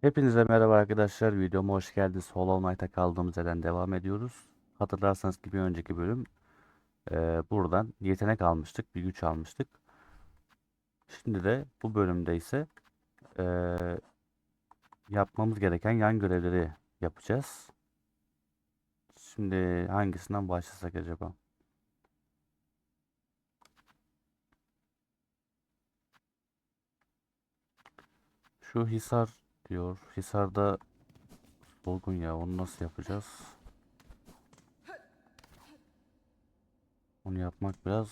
Hepinize merhaba arkadaşlar. Videoma hoş geldiniz. Hollow Knight'a kaldığımız yerden devam ediyoruz. Hatırlarsanız ki bir önceki bölüm e, buradan yetenek almıştık, bir güç almıştık. Şimdi de bu bölümde ise e, yapmamız gereken yan görevleri yapacağız. Şimdi hangisinden başlasak acaba? Şu Hisar diyor. Hisar'da Dolgun ya onu nasıl yapacağız? Onu yapmak biraz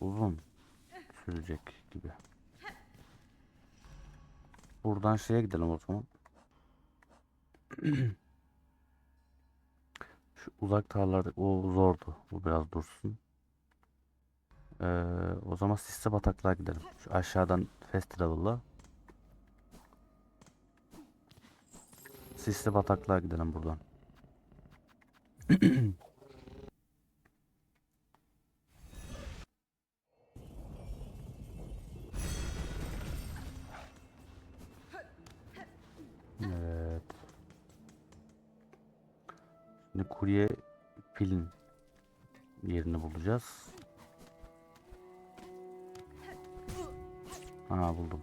uzun sürecek gibi. Buradan şeye gidelim o zaman. Şu uzak tarlalarda o zordu. Bu biraz dursun. Ee, o zaman Sisli Bataklığa gidelim. Şu aşağıdan Fast Sisli Bataklığa gidelim buradan. Evet. Şimdi kurye pilin yerini bulacağız. Aa buldum.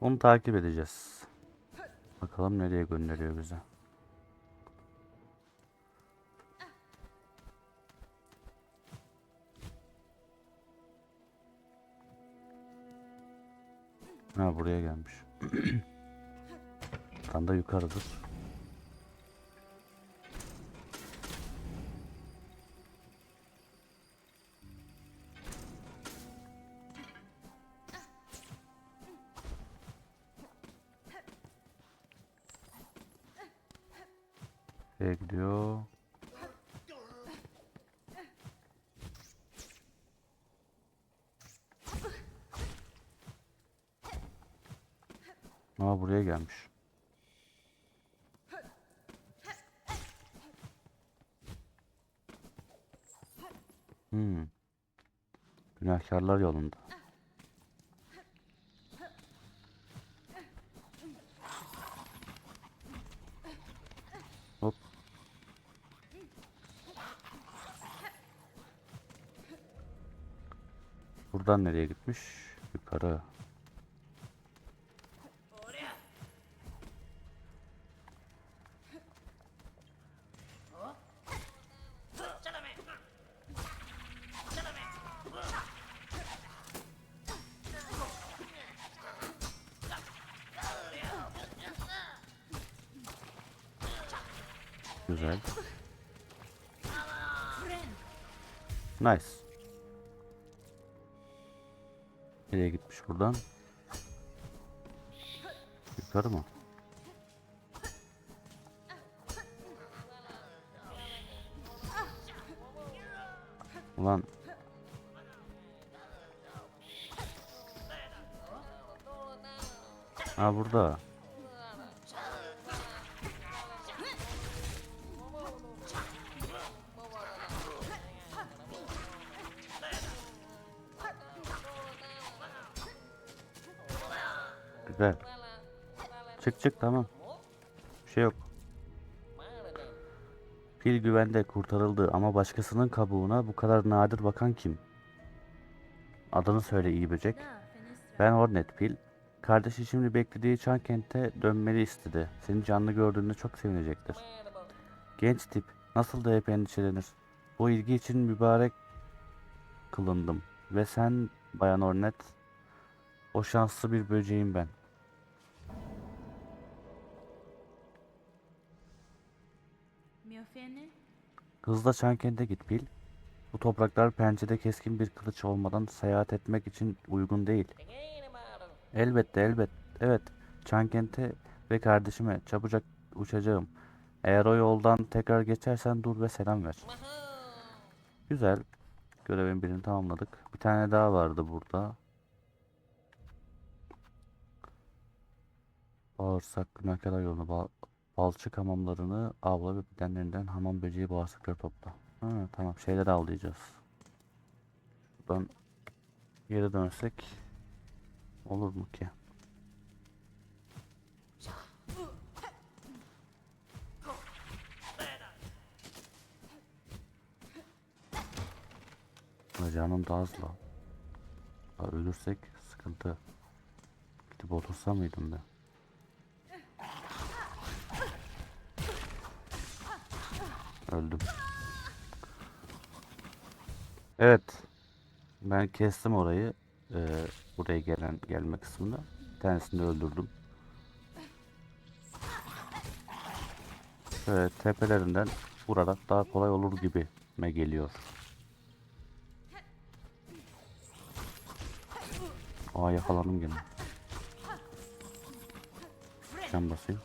Onu takip edeceğiz. Bakalım nereye gönderiyor bize. Ha buraya gelmiş. Tam da yukarıdır. Aa buraya gelmiş. Hmm. Günahkarlar yolunda. Hop. Buradan nereye gitmiş? Yukarı. Güzel. Nice. Nereye gitmiş buradan? Yukarı mı? Ulan Ha burada. Güzel. Çık çık tamam. Bir şey yok. Fil güvende kurtarıldı ama başkasının kabuğuna bu kadar nadir bakan kim? Adını söyle iyi böcek. Ben Hornet Fil. Kardeşi şimdi beklediği Çan kente dönmeni istedi. Seni canlı gördüğünde çok sevinecektir. Genç tip nasıl da hep endişelenir. Bu ilgi için mübarek kılındım. Ve sen Bayan Hornet o şanslı bir böceğim ben. Fene? Hızla Çankent'e git Bil. Bu topraklar pençede keskin bir kılıç olmadan seyahat etmek için uygun değil. Elbette elbet. Evet. Çankent'e ve kardeşime çabucak uçacağım. Eğer o yoldan tekrar geçersen dur ve selam ver. Güzel. Görevin birini tamamladık. Bir tane daha vardı burada. Bağırsak günahkar yolunu ba Balçık hamamlarını avla ve bedenlerinden hamam böceği bağırsakları topla. Ha, tamam şeyler avlayacağız. Buradan geri dönsek olur mu ki? Canım da az la. Ölürsek sıkıntı. Gidip otursa mıydım ben? Öldüm. Evet. Ben kestim orayı. Ee, buraya gelen gelme kısmında. Bir tanesini öldürdüm. Şöyle tepelerinden vurarak daha kolay olur gibi me geliyor. Aa yakalandım gene. Can basayım.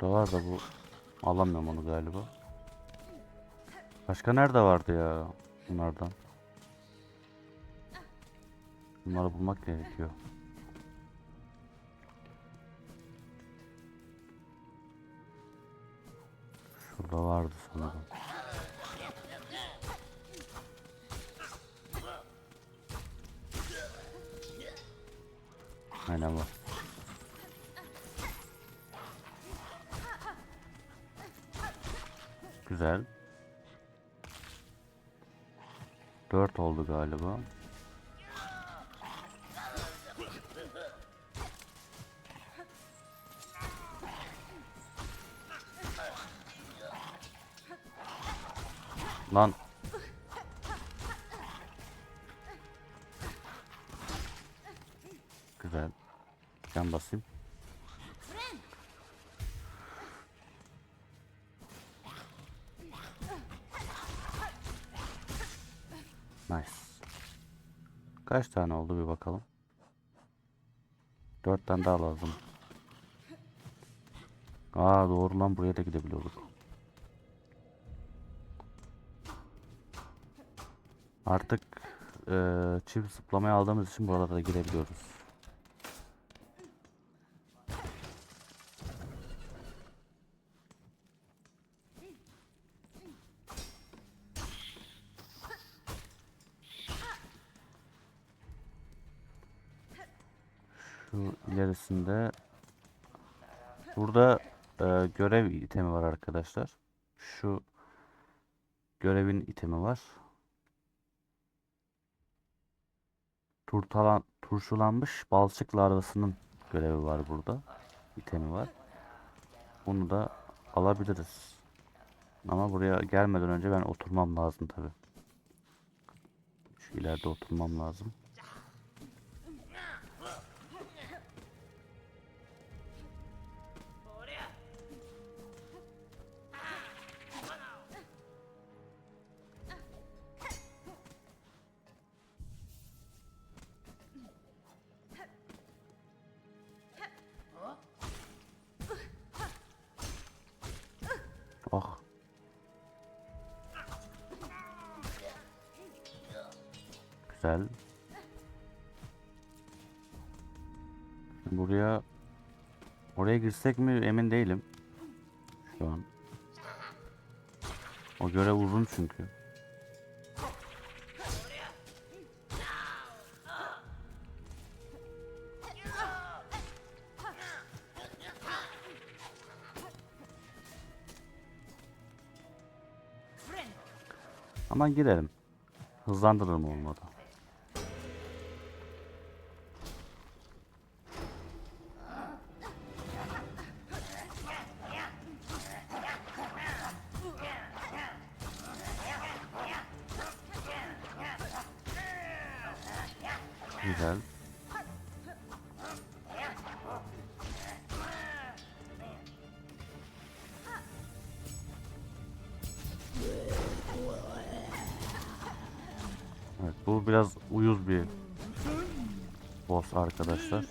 Şurada var da bu alamıyorum onu galiba. Başka nerede vardı ya bunlardan? Bunları bulmak gerekiyor. Şurada vardı sanırım. Aynen var. 4 oldu galiba. Lan. Güzel. Can basayım. Kaç tane oldu bir bakalım. Dört tane daha lazım. Aa doğru lan buraya da gidebiliyorduk. Artık eee çift zıplamayı aldığımız için buralara da girebiliyoruz. Şu ilerisinde burada e, görev itemi var arkadaşlar. Şu görevin itemi var. Turtalan, turşulanmış balçık larvasının görevi var burada. İtemi var. Bunu da alabiliriz. Ama buraya gelmeden önce ben oturmam lazım tabi. Şu ileride oturmam lazım. Güzel. Buraya oraya girsek mi emin değilim. Şu an. O görev uzun çünkü. Ama girelim. Hızlandırırım olmadı. Evet bu biraz uyuz bir boss arkadaşlar.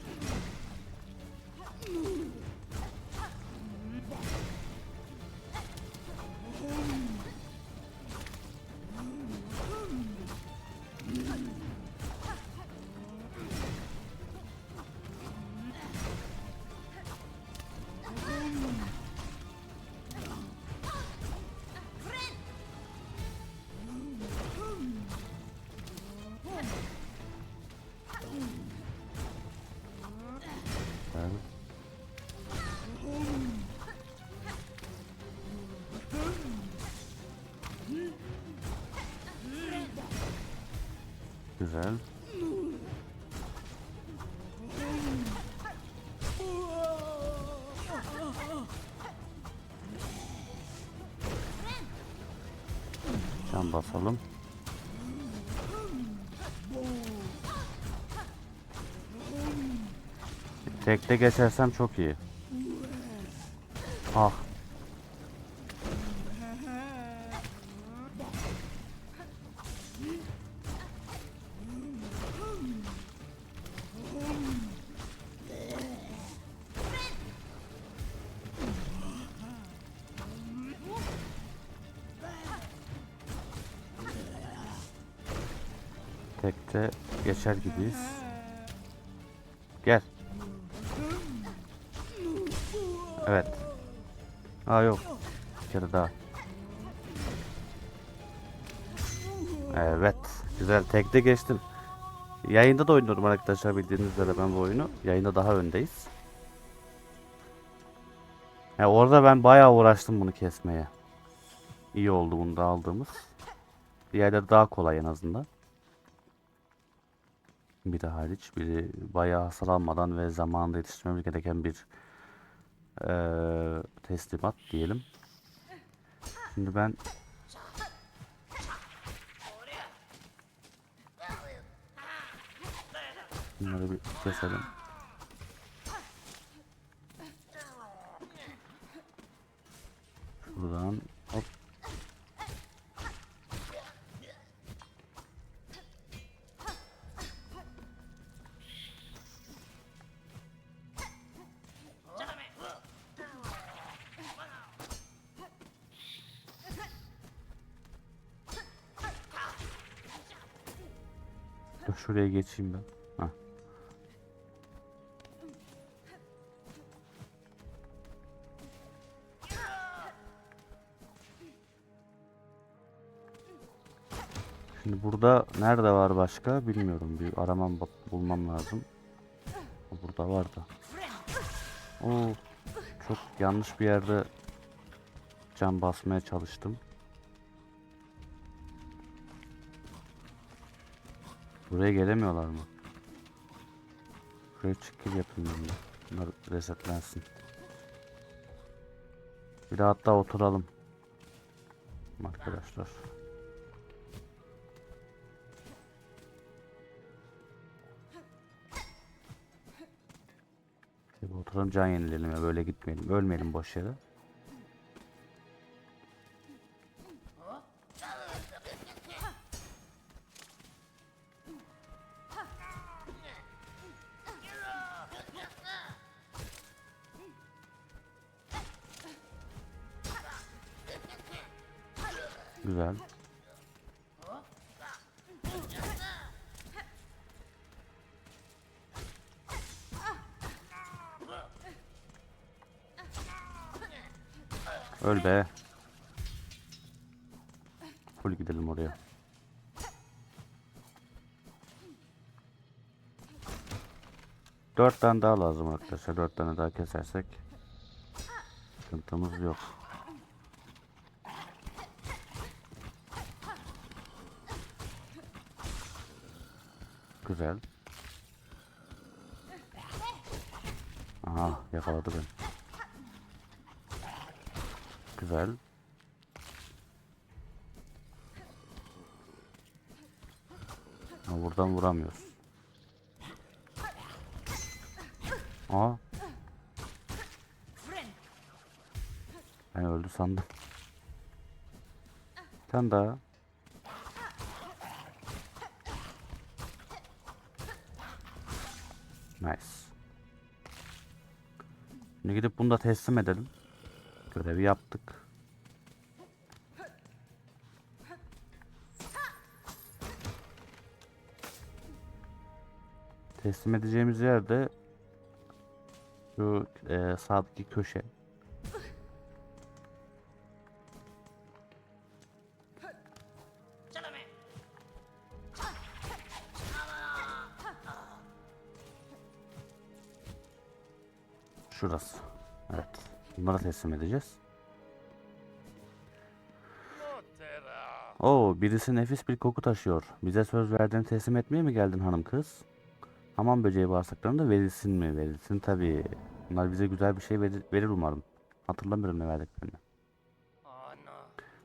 Güzel. Can basalım. Tekte geçersem çok iyi. Ah. Geçer gibiyiz. Gel. Evet. Aa yok. Bir kere daha. Evet. Güzel. Tekte geçtim. Yayında da oynuyorum arkadaşlar bildiğiniz üzere ben bu oyunu. Yayında daha öndeyiz. Ya orada ben bayağı uğraştım bunu kesmeye. İyi oldu bunu da aldığımız. Diğerleri daha kolay en azından. Biri hariç. Biri bayağı hasar almadan ve zamanında yetiştirmemiz gereken bir eee, teslimat diyelim. Şimdi ben Bunları bir keselim. Şuraya geçeyim ben. Hah. Şimdi burada nerede var başka bilmiyorum. Bir aramam bulmam lazım. Burada vardı. Oo, çok yanlış bir yerde cam basmaya çalıştım. Buraya gelemiyorlar mı? Şuraya çıkır yapayım ben de. Bunlar resetlensin. Bir de hatta oturalım. Arkadaşlar. Bir oturalım can yenileyelim ya böyle gitmeyelim. Ölmeyelim boş yere. Güzel. Öl be. Full gidelim oraya. Dört tane daha lazım arkadaşlar. Dört tane daha kesersek sıkıntımız yok. Güzel. Aha yakaladı beni. Güzel. Ama buradan vuramıyoruz. Aa. Ben öldü sandım. Tane daha. Nice. Şimdi gidip bunu da teslim edelim. Görevi yaptık. Teslim edeceğimiz yerde şu e, sağdaki köşe. Şurası. Evet. Bunları teslim edeceğiz. Oo, birisi nefis bir koku taşıyor. Bize söz verdiğini teslim etmeye mi geldin hanım kız? Hamam böceği bağırsaklarını da verilsin mi? Verilsin tabii. Bunlar bize güzel bir şey verir, verir umarım. Hatırlamıyorum ne verdiklerini.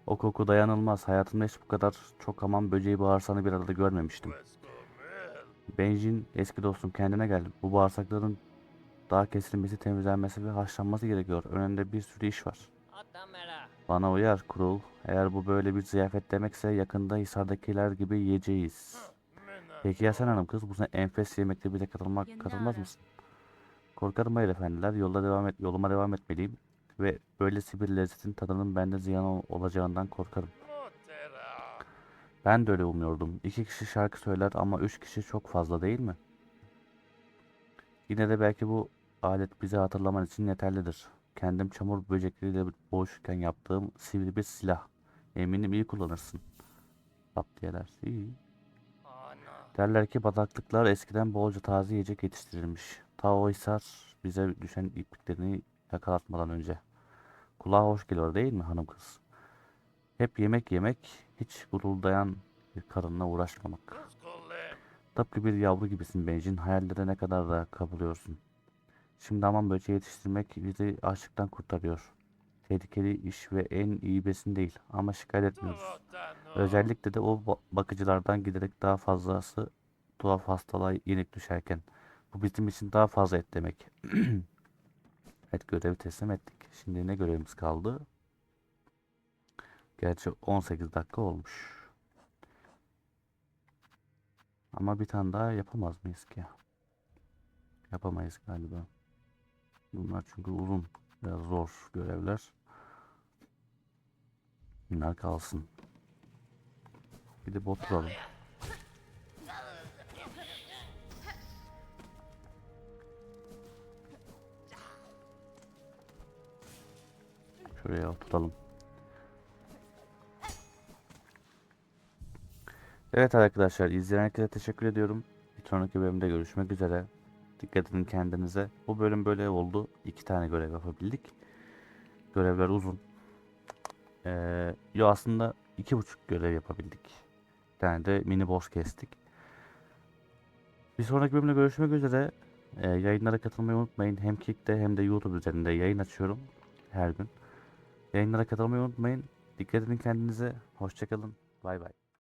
O koku dayanılmaz. Hayatımda hiç bu kadar çok hamam böceği bağırsağını bir arada görmemiştim. Benjin eski dostum kendine gel. Bu bağırsakların daha kesilmesi, temizlenmesi ve haşlanması gerekiyor. Önünde bir sürü iş var. Bana uyar Kurul. Eğer bu böyle bir ziyafet demekse yakında Hisar'dakiler gibi yiyeceğiz. Peki ya sen hanım kız bu sene enfes yemekte bile katılmak katılmaz mısın? Korkarım hayır efendiler. Yolda devam et, yoluma devam etmeliyim ve böylesi bir lezzetin tadının bende ziyan ol- olacağından korkarım. Ben de öyle umuyordum. İki kişi şarkı söyler ama üç kişi çok fazla değil mi? Yine de belki bu alet bize hatırlaman için yeterlidir. Kendim çamur böcekleriyle boğuşurken yaptığım sivri bir silah. Eminim iyi kullanırsın. Raptiyeler. İyi. Derler ki bataklıklar eskiden bolca taze yiyecek yetiştirilmiş. Ta o hisar bize düşen ipliklerini yakalatmadan önce. Kulağa hoş geliyor değil mi hanım kız? Hep yemek yemek, hiç guruldayan bir karınla uğraşmamak. Tıpkı bir yavru gibisin Benjin. Hayallere ne kadar da kapılıyorsun. Şimdi aman böceği yetiştirmek bizi açlıktan kurtarıyor. Tehlikeli iş ve en iyi besin değil ama şikayet etmiyoruz. Özellikle de o ba- bakıcılardan giderek daha fazlası tuhaf hastalığa yenik düşerken. Bu bizim için daha fazla et demek. Evet görevi teslim ettik. Şimdi ne görevimiz kaldı? Gerçi 18 dakika olmuş. Ama bir tane daha yapamaz mıyız ki? Yapamayız galiba. Bunlar çünkü uzun, biraz zor görevler. Bunlar kalsın. Bir de bot alalım. Şuraya oturalım. Evet arkadaşlar izleyen herkese teşekkür ediyorum. Bir sonraki bölümde görüşmek üzere. Dikkat edin kendinize. Bu bölüm böyle oldu. İki tane görev yapabildik. Görevler uzun. Ee, yo aslında iki buçuk görev yapabildik. Bir tane de mini boss kestik. Bir sonraki bölümde görüşmek üzere. Ee, yayınlara katılmayı unutmayın. Hem Kick'te hem de YouTube üzerinde yayın açıyorum her gün. Yayınlara katılmayı unutmayın. Dikkat edin kendinize. Hoşçakalın. Bay bay.